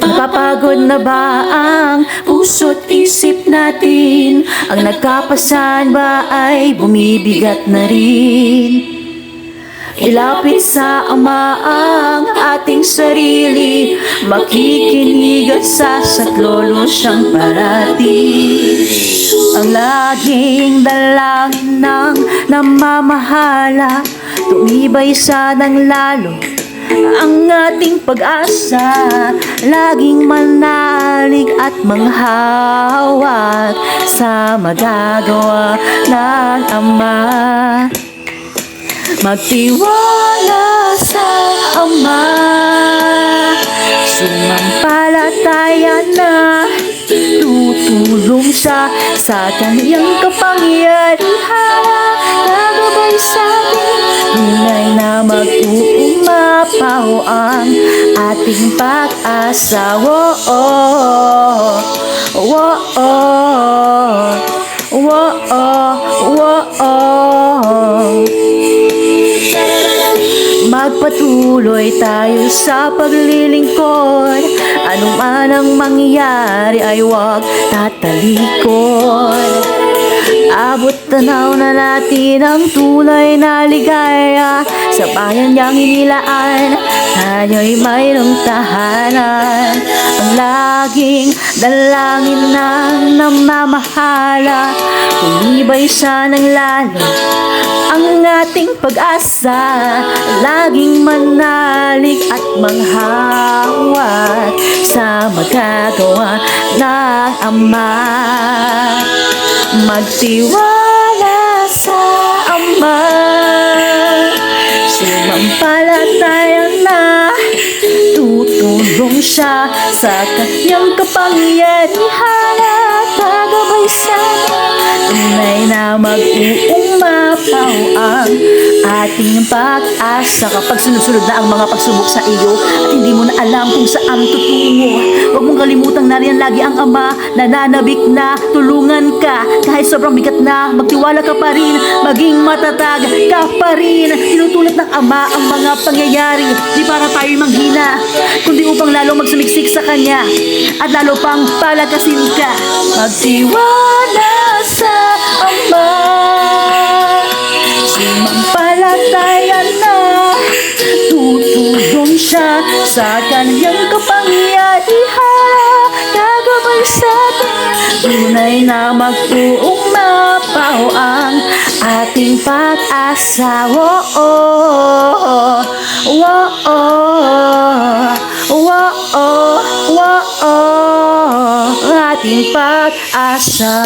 Napapagod na ba ang puso't isip natin? Ang nagkapasan ba ay bumibigat na rin? Ilapit sa Ama ang ating sarili Makikinig at sasaklolo siyang parati Ang laging dalangin ng namamahala Tumibay sanang lalo ang ating pag-asa Laging manalig at manghawak Sa magagawa ng Ama. Magtiwala sa Ama. Sumampalataya na Tutulong siya sa kanyang kapangyarihan. Gagabay sa atin Tunay na mag-uumapaw ang ating pag-asa. Oh, oh, oh, oh. Magpatuloy tayo sa paglilingkod. Anong man ang mangyari ay huwag tatalikod Abot tanaw na natin ang tunay na ligaya Sa bayan niyang inilaan Tayo'y mayroong tahanan. Ang laging dalangin ng namamahala Tumibay siya ng lalo ang ating pag-asa Laging manalig at manghawat Sa magagawa ng Ama. Magtiwala Ama Sumampalataya na. Tutulong siya sa kanyang kapangyarihan. At gagabay sa Tunay na mag-uumapaw ang ating pag-asa Kapag sunod-sunod na ang mga pagsubok sa iyo. At hindi mo na alam kung saan tutungo. Huwag mong kalimutang nariyan lagi ang Ama. Nananabik na, tulungan Kahit sobrang bigat na, magtiwala ka pa rin. Maging matatag ka pa rin. Tinutulot ng Ama ang mga pangyayari. Di para tayo'y manghina Kundi upang lalong magsumiksik sa Kanya. At lalo pang palakasin ka. Magtiwala sa Ama. Sumampalataya na. Tutulong siya sa kanyang kapangyarihan. Gagabay sa atin Tunay na mag-uumapaw ang ating pag-asa. Oh, oh, oh, oh, oh, oh, oh, oh, ating pag-asa